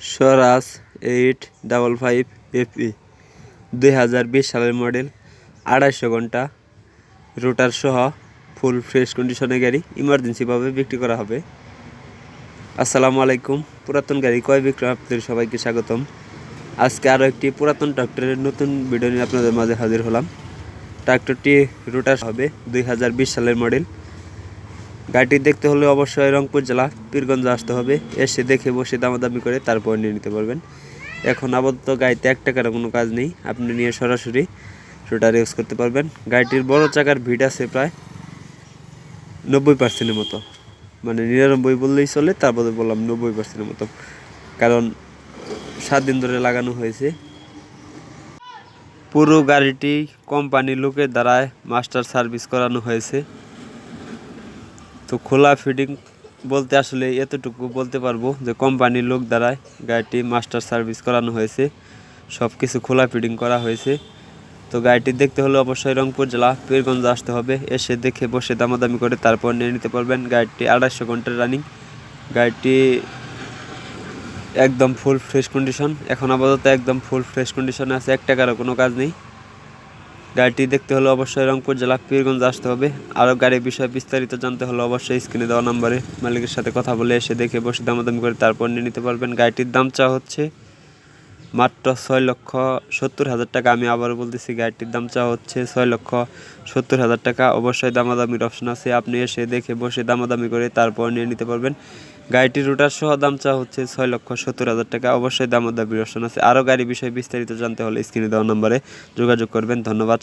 Swaraj eight double five FE দুই হাজার বিশ সালের মডেল, আড়াইশো ঘণ্টা। রোটার সহ ফুল ফ্রেশ কন্ডিশনের গাড়ি ইমার্জেন্সিভাবে বিক্রি করা হবে। আসসালামু আলাইকুম, পুরাতন গাড়ি কয় বিক্রয় আপনাদের সবাইকে স্বাগতম। আজকে আরও একটি পুরাতন ট্রাক্টরের নতুন ভিডিও নিয়ে আপনাদের মাঝে হাজির হলাম। ট্রাক্টরটি রোটার হবে দুই হাজার বিশ সালের মডেল গাড়িটি দেখতে হলে অবশ্যই রংপুর জেলা পীরগঞ্জ আসতে হবে। এসে দেখে বসে দামাদামি করে তারপর নিয়ে নিতে পারবেন। এখন আপাতত গাড়িতে এক টাকার কোনো কাজ নেই। আপনি নিয়ে সরাসরি রোটার ইউজ করতে পারবেন। গাড়িটির বড় চাকার ভিড আছে প্রায় নব্বই পার্সেন্টের মতো। মানে নিরানব্বই বললেই চলে, তারপরে বললাম নব্বই পার্সেন্টের মতো। কারণ সাত দিন ধরে লাগানো হয়েছে। পুরো গাড়িটি কোম্পানির লোকের দ্বারায় মাস্টার সার্ভিস করানো হয়েছে। তো খোলা ফিটিং বলতে আসলে এতটুকু বলতে পারব যে কোম্পানির লোক দ্বারাই গাড়িটি মাস্টার সার্ভিস করানো হয়েছে সব কিছু খোলা ফিটিং করা হয়েছে। তো গাড়িটি দেখতে হলে অবশ্যই রংপুর জেলা পীরগঞ্জ আসতে হবে, এসে দেখে বসে দামাদামি করে তারপর নিয়ে নিতে পারবেন। গাড়িটি আড়াইশো ঘণ্টার রানিং গাড়িটি একদম ফুল ফ্রেশ কন্ডিশন এখন আপাতত একদম ফুল ফ্রেশ কন্ডিশনে আছে, এক টাকারও কোনো কাজ নেই। গাড়িটি দেখতে হলে অবশ্যই রংপুর জেলা পীরগঞ্জ আসতে হবে। আরও গাড়ির বিষয়ে বিস্তারিত জানতে হলে অবশ্যই স্ক্রিনে দেওয়া নাম্বারে মালিকের সাথে কথা বলে এসে দেখে বসে দামাদামি করে তারপর নিয়ে নিতে পারবেন। গাড়িটির দাম চা হচ্ছে মাত্র ছয় লক্ষ সত্তর হাজার টাকা। আমি আবারও বলতেছি, গাড়িটির দাম চা হচ্ছে ছয় লক্ষ সত্তর হাজার টাকা। অবশ্যই দামাদামির অপশন আছে। আপনি এসে দেখে বসে দামাদামি করে তারপর নিয়ে নিতে পারবেন। গাড়িটির রুটার সহ দাম চা হচ্ছে ছয় লক্ষ সত্তর হাজার টাকা। অবশ্যই দামাদামির অপশন আছে। আরও গাড়ি বিষয়ে বিস্তারিত জানতে হলে স্ক্রিনে দেওয়া নম্বরে যোগাযোগ করবেন। ধন্যবাদ।